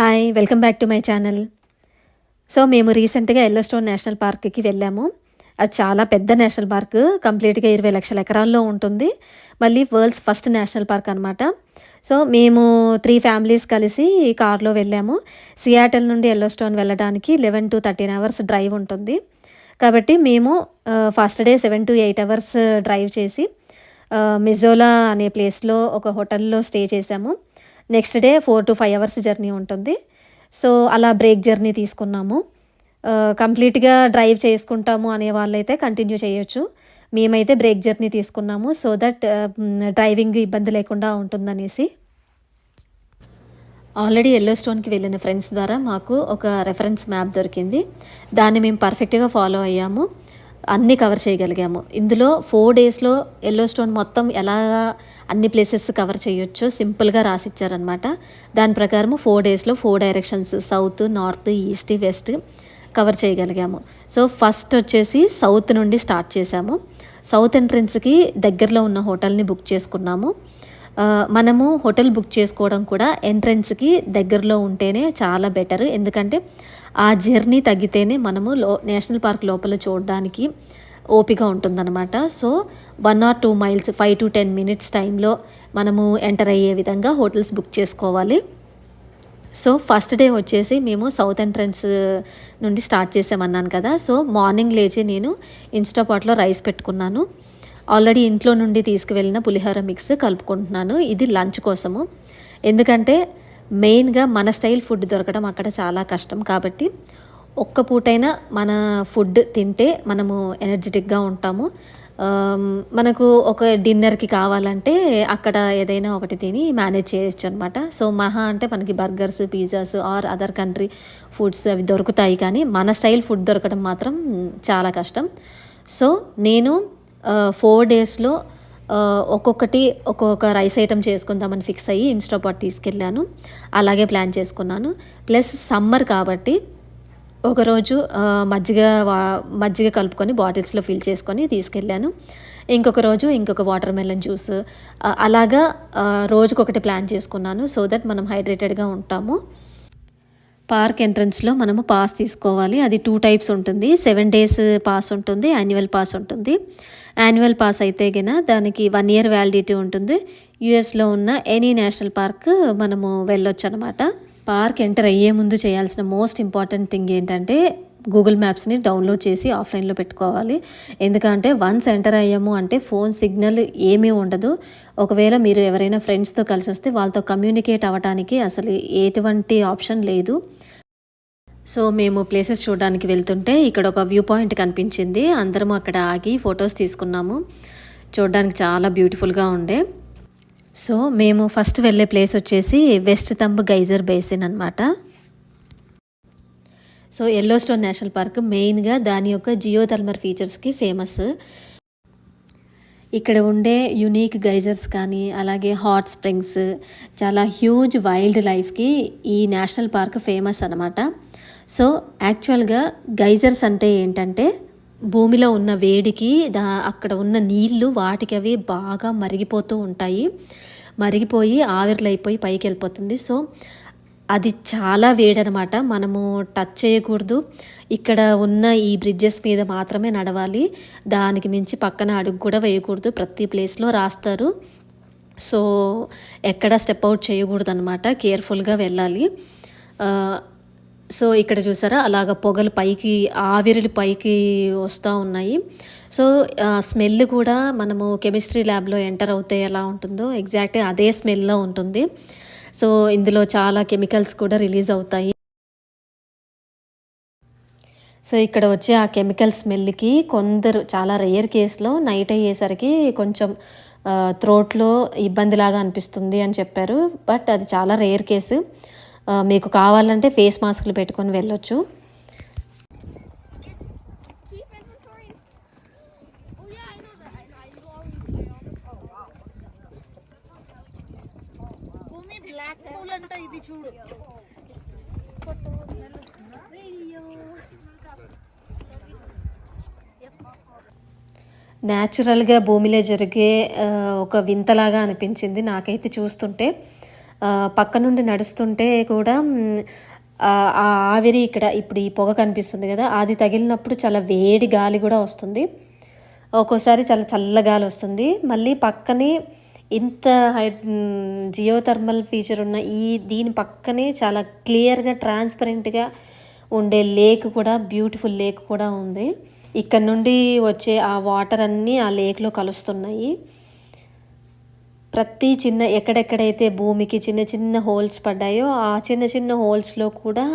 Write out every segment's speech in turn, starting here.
Hi welcome back to my channel. So మేము రీసెంట్గా yellow stone national పార్క్కి వెళ్ళాము. అది చాలా పెద్ద నేషనల్ పార్క్ కంప్లీట్గా ఇరవై లక్షల ఎకరాల్లో ఉంటుంది. మళ్ళీ వరల్డ్స్ ఫస్ట్ నేషనల్ పార్క్ అనమాట సో మేము త్రీ ఫ్యామిలీస్ కలిసి కార్లో వెళ్ళాము. సియాటల్ నుండి ఎల్లో స్టోన్ వెళ్ళడానికి eleven to thirteen hours drive ఉంటుంది. కాబట్టి మేము first day seven to eight hours drive చేసి మిజోలా అనే ప్లేస్లో ఒక హోటల్లో స్టే చేసాము. Next day four to five hours journey ఉంటుంది. సో అలా బ్రేక్ జర్నీ తీసుకున్నాము. కంప్లీట్గా డ్రైవ్ చేసుకుంటాము అనే వాళ్ళైతే కంటిన్యూ చేయొచ్చు. మేమైతే బ్రేక్ జర్నీ తీసుకున్నాము. సో దట్ డ్రైవింగ్ ఇబ్బంది లేకుండా ఉంటుందనేసి. ఆల్రెడీ ఎల్లో స్టోన్కి వెళ్ళిన ఫ్రెండ్స్ ద్వారా మాకు ఒక రెఫరెన్స్ మ్యాప్ దొరికింది. దాన్ని మేము పర్ఫెక్ట్గా ఫాలో అయ్యాము. అన్నీ కవర్ చేయగలిగాము. ఇందులో ఫోర్ డేస్లో ఎల్లో స్టోన్ మొత్తం ఎలా అన్ని ప్లేసెస్ కవర్ చేయొచ్చు. సింపుల్గా రాసిచ్చారనమాట దాని ప్రకారం ఫోర్ డేస్లో four directions south north east west cover చేయగలిగాము. So first వచ్చేసి సౌత్ నుండి స్టార్ట్ చేశాము. సౌత్ ఎంట్రన్స్కి దగ్గరలో ఉన్న హోటల్ని బుక్ చేసుకున్నాము. మనము హోటల్ బుక్ చేసుకోవడం కూడా ఎంట్రన్స్కి దగ్గరలో ఉంటేనే చాలా బెటర్ ఎందుకంటే ఆ జర్నీ తగ్గితేనే మనము లో నేషనల్ పార్క్ లోపల చూడడానికి ఓపిక ఉంటుందన్నమాట. So one or two miles five to ten minutes టైంలో మనము ఎంటర్ అయ్యే విధంగా హోటల్స్ బుక్ చేసుకోవాలి. సో ఫస్ట్ డే వచ్చేసి మేము సౌత్ ఎంట్రన్స్ నుండి స్టార్ట్ చేసామన్నాను కదా. సో మార్నింగ్ లేచి నేను ఇన్స్టాపాట్లో రైస్ పెట్టుకున్నాను. ఆల్రెడీ ఇంట్లో నుండి తీసుకువెళ్ళిన పులిహోర మిక్స్ కలుపుకుంటున్నాను. ఇది లంచ్ కోసము. ఎందుకంటే మెయిన్గా మన స్టైల్ ఫుడ్ దొరకడం అక్కడ చాలా కష్టం కాబట్టి ఒక్క పూటైనా మన ఫుడ్ తింటే మనము ఎనర్జెటిక్గా ఉంటాము. మనకు ఒక డిన్నర్కి కావాలంటే అక్కడ ఏదైనా ఒకటి తిని మేనేజ్ చేయొచ్చు అనమాట సో మహా అంటే మనకి burgers pizzas or other country foods అవి దొరుకుతాయి కానీ మన స్టైల్ ఫుడ్ దొరకడం మాత్రం చాలా కష్టం. సో నేను ఫోర్ డేస్లో ఒక్కొక్కటి ఒక్కొక్క రైస్ ఐటమ్ చేసుకుందామని ఫిక్స్ అయ్యి ఇన్స్టాపాట్ తీసుకెళ్ళాను. అలాగే ప్లాన్ చేసుకున్నాను. ప్లస్ సమ్మర్ కాబట్టి ఒకరోజు మజ్జిగ వా- మజ్జిగ కలుపుకొని బాటిల్స్లో ఫిల్ చేసుకొని తీసుకెళ్ళాను. ఇంకొక రోజు ఇంకొక వాటర్ మెలన్ జ్యూస్. అలాగా రోజుకొకటి ప్లాన్ చేసుకున్నాను సో దట్ మనం హైడ్రేటెడ్గా ఉంటాము. పార్క్ ఎంట్రన్స్లో మనము పాస్ తీసుకోవాలి. అది టూ టైప్స్ ఉంటుంది. సెవెన్ డేస్ పాస్ ఉంటుంది యాన్యువల్ పాస్ ఉంటుంది. యాన్యువల్ పాస్ అయితే గిన దానికి వన్ ఇయర్ వ్యాలిడిటీ ఉంటుంది. యుఎస్లో ఉన్న ఎనీ నేషనల్ పార్క్ మనము వెళ్ళొచ్చు అనమాట పార్క్ ఎంటర్ అయ్యే ముందు చేయాల్సిన మోస్ట్ ఇంపార్టెంట్ థింగ్ ఏంటంటే గూగుల్ మ్యాప్స్ని డౌన్లోడ్ చేసి ఆఫ్లైన్లో పెట్టుకోవాలి. ఎందుకంటే వన్స్ ఎంటర్ అయ్యాము అంటే ఫోన్ సిగ్నల్ ఏమీ ఉండదు. ఒకవేళ మీరు ఎవరైనా ఫ్రెండ్స్తో కలిసి వస్తే వాళ్ళతో కమ్యూనికేట్ అవ్వడానికి అసలు ఎటువంటి ఆప్షన్ లేదు. సో మేము ప్లేసెస్ చూడడానికి వెళ్తుంటే ఇక్కడ ఒక వ్యూ పాయింట్ కనిపించింది. అందరం అక్కడ ఆగి ఫొటోస్ తీసుకున్నాము. చూడడానికి చాలా బ్యూటిఫుల్గా ఉండే. సో మేము ఫస్ట్ వెళ్ళే ప్లేస్ వచ్చేసి వెస్ట్ తంబ్ గైజర్ బేసిన్ అనమాట so Yellowstone national park మెయిన్గా దాని యొక్క జియో థర్మర్ ఫీచర్స్కి ఫేమస్. ఇక్కడ ఉండే యునీక్ గైజర్స్ కానీ అలాగే హాట్ స్ప్రింగ్స్ చాలా హ్యూజ్ వైల్డ్ లైఫ్కి ఈ నేషనల్ పార్క్ ఫేమస్ అనమాట సో యాక్చువల్గా గైజర్స్ అంటే ఏంటంటే భూమిలో ఉన్న వేడికి దా అక్కడ ఉన్న నీళ్ళు వాటికి అవి బాగా మరిగిపోతూ ఉంటాయి. మరిగిపోయి ఆవిర్లైపోయి పైకి వెళ్ళిపోతుంది. సో అది చాలా వేడనమాట. మనము టచ్ చేయకూడదు. ఇక్కడ ఉన్న ఈ బ్రిడ్జెస్ మీద మాత్రమే నడవాలి. దానికి మించి పక్కన అడుగు కూడా వేయకూడదు. ప్రతి ప్లేస్లో రాస్తారు. సో ఎక్కడ స్టెప్ అవుట్ చేయకూడదు అనమాట కేర్ఫుల్గా వెళ్ళాలి. సో ఇక్కడ చూసారా అలాగ పొగలు పైకి ఆవిరిలు పైకి వస్తూ ఉన్నాయి. సో స్మెల్ కూడా మనము కెమిస్ట్రీ ల్యాబ్లో ఎంటర్ అవుతే ఎలా ఉంటుందో ఎగ్జాక్ట్ అదే స్మెల్లో ఉంటుంది. సో ఇందులో చాలా కెమికల్స్ కూడా రిలీజ్ అవుతాయి. సో ఇక్కడ వచ్చే ఆ కెమికల్ స్మెల్కి కొందరు చాలా రేర్ కేసులో నైట్ అయ్యేసరికి కొంచెం త్రోట్లో ఇబ్బందిలాగా అనిపిస్తుంది అని చెప్పారు. బట్ అది చాలా రేర్ కేసు. మీకు కావాలంటే ఫేస్ మాస్క్లు పెట్టుకొని వెళ్ళొచ్చు. బ్లాక్ పూల్ అంట ఇది చూడు. న్యాచురల్గా భూమిలో జరిగే ఒక వింతలాగా అనిపించింది. నాకైతే చూస్తుంటే పక్క నుండి నడుస్తుంటే కూడా ఆ ఆవిరి ఇక్కడ ఇప్పుడు ఈ పొగ కనిపిస్తుంది కదా అది తగిలినప్పుడు చాలా వేడి గాలి కూడా వస్తుంది. ఒక్కోసారి చాలా చల్లగాలి వస్తుంది. మళ్ళీ పక్కనే ఇంత హై జియో థర్మల్ ఫీచర్ ఉన్న ఈ దీని పక్కనే చాలా క్లియర్గా ట్రాన్స్పరెంట్గా ఉండే లేక్ కూడా బ్యూటిఫుల్ లేక్ కూడా ఉంది. ఇక్కడ నుండి వచ్చే ఆ వాటర్ అన్నీ ఆ లేక్లో కలుస్తున్నాయి. ప్రతి చిన్న ఎక్కడెక్కడైతే భూమికి చిన్న చిన్న హోల్స్ పడ్డాయో ఆ చిన్న చిన్న హోల్స్లో కూడా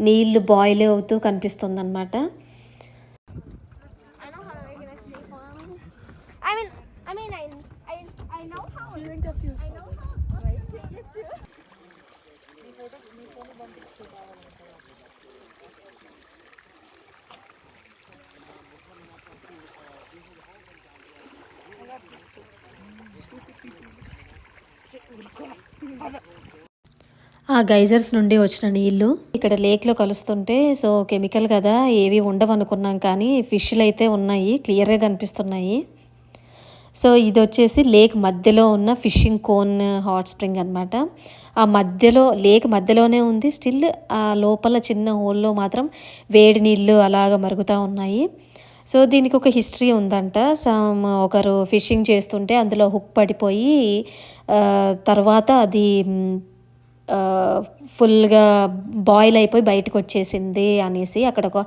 నీళ్ళు బాయిల్ అవుతూ కనిపిస్తుంది అనమాట ఆ గైజర్స్ నుండి వచ్చిన నీళ్ళు ఇక్కడ లేక్లో కలుస్తుంటే సో కెమికల్ కదా ఏవి ఉండవు అనుకున్నాం కానీ ఫిష్లు అయితే ఉన్నాయి క్లియర్గా కనిపిస్తున్నాయి. సో ఇది వచ్చేసి లేక్ మధ్యలో ఉన్న ఫిషింగ్ కోన్ హాట్ స్ప్రింగ్ అనమాట ఆ మధ్యలో లేక్ మధ్యలోనే ఉంది స్టిల్ ఆ లోపల చిన్న హోల్లో మాత్రం వేడి నీళ్ళు అలాగ మరుగుతూ ఉన్నాయి. సో దీనికి ఒక హిస్టరీ ఉందంట. సమ్ ఒకరు ఫిషింగ్ చేస్తుంటే అందులో హుక్ పడిపోయి తర్వాత అది ఫుల్గా బాయిల్ అయిపోయి బయటకు వచ్చేసింది అనేసి అక్కడ ఒక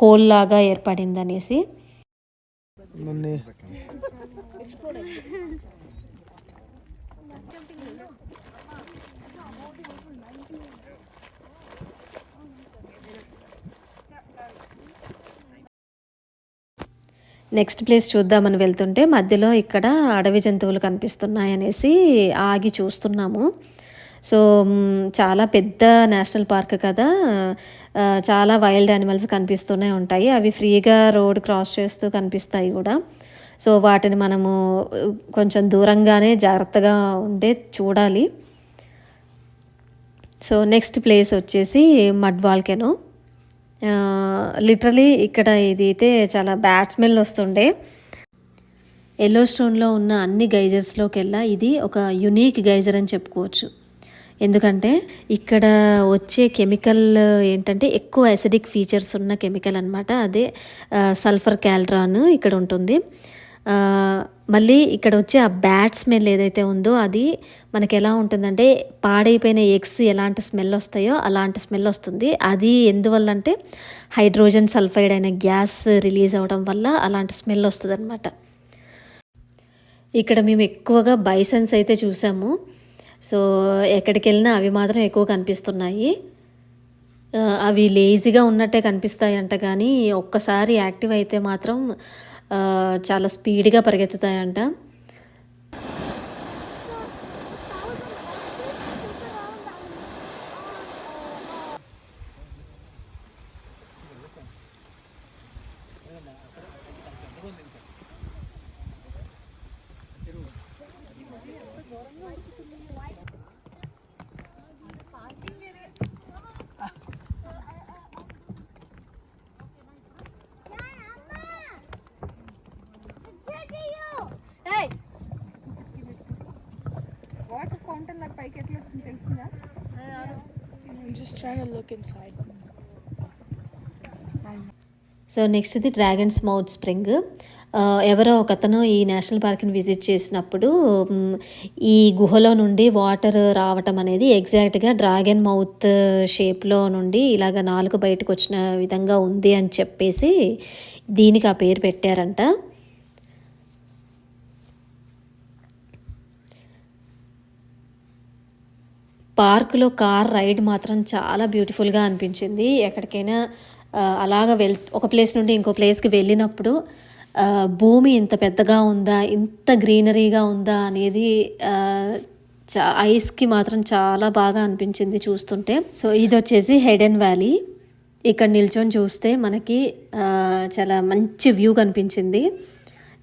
హోల్ లాగా ఏర్పడింది అనేసి. నెక్స్ట్ ప్లేస్ చూద్దామని వెళ్తుంటే మధ్యలో ఇక్కడ అడవి జంతువులు కనిపిస్తున్నాయి అనేసి ఆగి చూస్తున్నాము. సో చాలా పెద్ద నేషనల్ పార్క్ కదా. చాలా వైల్డ్ యానిమల్స్ కనిపిస్తూనే ఉంటాయి. అవి ఫ్రీగా రోడ్ క్రాస్ చేస్తూ కనిపిస్తాయి కూడా. సో వాటిని మనము కొంచెం దూరంగానే జాగ్రత్తగా ఉండే చూడాలి. సో నెక్స్ట్ ప్లేస్ వచ్చేసి మడ్ వాల్కెనో. లిటరలీ ఇక్కడ ఇది అయితే చాలా బ్యాడ్ స్మెల్ వస్తుండే. ఎల్లో స్టోన్లో ఉన్న అన్ని గైజర్స్లోకెల్లా ఇది ఒక యునీక్ గైజర్ అని చెప్పుకోవచ్చు. ఎందుకంటే ఇక్కడ వచ్చే కెమికల్ ఏంటంటే ఎక్కువ అసిడిక్ ఫీచర్స్ ఉన్న కెమికల్ అనమాట అదే సల్ఫర్ క్యాల్రాన్ ఇక్కడ ఉంటుంది. మళ్ళీ ఇక్కడ వచ్చే ఆ బ్యాడ్ స్మెల్ ఏదైతే ఉందో అది మనకి ఎలా ఉంటుందంటే పాడైపోయిన ఎగ్స్ ఎలాంటి స్మెల్ వస్తాయో అలాంటి స్మెల్ వస్తుంది. అది ఎందువల్ల అంటే హైడ్రోజన్ సల్ఫైడ్ అయిన గ్యాస్ రిలీజ్ అవ్వడం వల్ల అలాంటి స్మెల్ వస్తుంది అనమాట ఇక్కడ మేము ఎక్కువగా బైసన్స్ అయితే చూసాము. సో ఎక్కడికి వెళ్ళినా అవి మాత్రం ఎక్కువ కనిపిస్తున్నాయి. అవి లేజీగా ఉన్నట్టే కనిపిస్తాయి అంట కానీ ఒక్కసారి యాక్టివ్ అయితే మాత్రం చాలా స్పీడ్గా పరిగెత్తుతాయంట. పైకి ఎట్లా వస్తుంది తెలిసిందా just just trying to so నెక్స్ట్ది dragons mouth spring ఎవరో ఒకతను ఈ నేషనల్ పార్క్ని విజిట్ చేసినప్పుడు ఈ గుహలో నుండి వాటర్ రావటం అనేది ఎగ్జాక్ట్గా డ్రాగన్ మౌత్ షేప్లో నుండి ఇలాగ నాలుగు బయటకు వచ్చిన విధంగా ఉంది అని చెప్పేసి దీనికి ఆ పేరు పెట్టారంట. పార్కులో కార్ రైడ్ మాత్రం చాలా బ్యూటిఫుల్గా అనిపించింది. ఎక్కడికైనా అలాగ వెల్ ఒక ప్లేస్ నుండి ఇంకో ప్లేస్కి వెళ్ళినప్పుడు భూమి ఇంత పెద్దగా ఉందా ఇంత గ్రీనరీగా ఉందా అనేది చా ఐస్కి మాత్రం చాలా బాగా అనిపించింది చూస్తుంటే. సో ఇది వచ్చేసి హెడెన్ వ్యాలీ ఇక్కడ నిల్చొని చూస్తే మనకి చాలా మంచి వ్యూ కనిపించింది.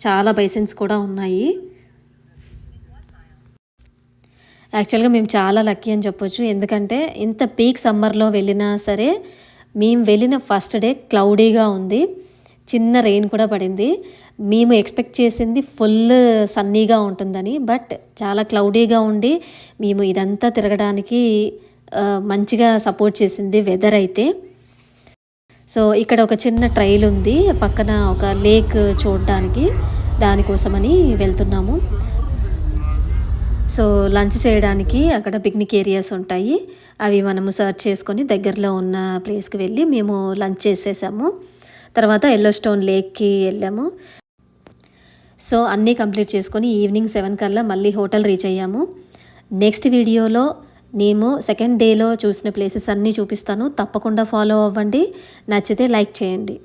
చాలా బైసెన్స్ కూడా ఉన్నాయి. యాక్చువల్గా మేము చాలా లక్కీ అని చెప్పొచ్చు. ఎందుకంటే ఇంత పీక్ సమ్మర్లో వెళ్ళినా సరే మేము వెళ్ళిన ఫస్ట్ డే క్లౌడీగా ఉంది. చిన్న రెయిన్ కూడా పడింది. మేము ఎక్స్పెక్ట్ చేసింది ఫుల్ సన్నీగా ఉంటుందని బట్ చాలా క్లౌడీగా ఉండి మేము ఇదంతా తిరగడానికి మంచిగా సపోర్ట్ చేసింది వెదర్ అయితే. సో ఇక్కడ ఒక చిన్న ట్రైల్ ఉంది. పక్కన ఒక లేక్ చూడడానికి దానికోసమని వెళ్తున్నాము. సో లంచ్ చేయడానికి అక్కడ పిక్నిక్ ఏరియాస్ ఉంటాయి. అవి మనము సర్చ్ చేసుకొని దగ్గరలో ఉన్న ప్లేస్కి వెళ్ళి మేము లంచ్ చేసేసాము. తర్వాత ఎల్లో స్టోన్ లేక్కి వెళ్ళాము. సో అన్నీ కంప్లీట్ చేసుకొని ఈవినింగ్ సెవెన్ కల్లా మళ్ళీ హోటల్ రీచ్ అయ్యాము. నెక్స్ట్ వీడియోలో మేము సెకండ్ డేలో చూసిన ప్లేసెస్ అన్నీ చూపిస్తాను. తప్పకుండా ఫాలో అవ్వండి. నచ్చితే లైక్ చేయండి.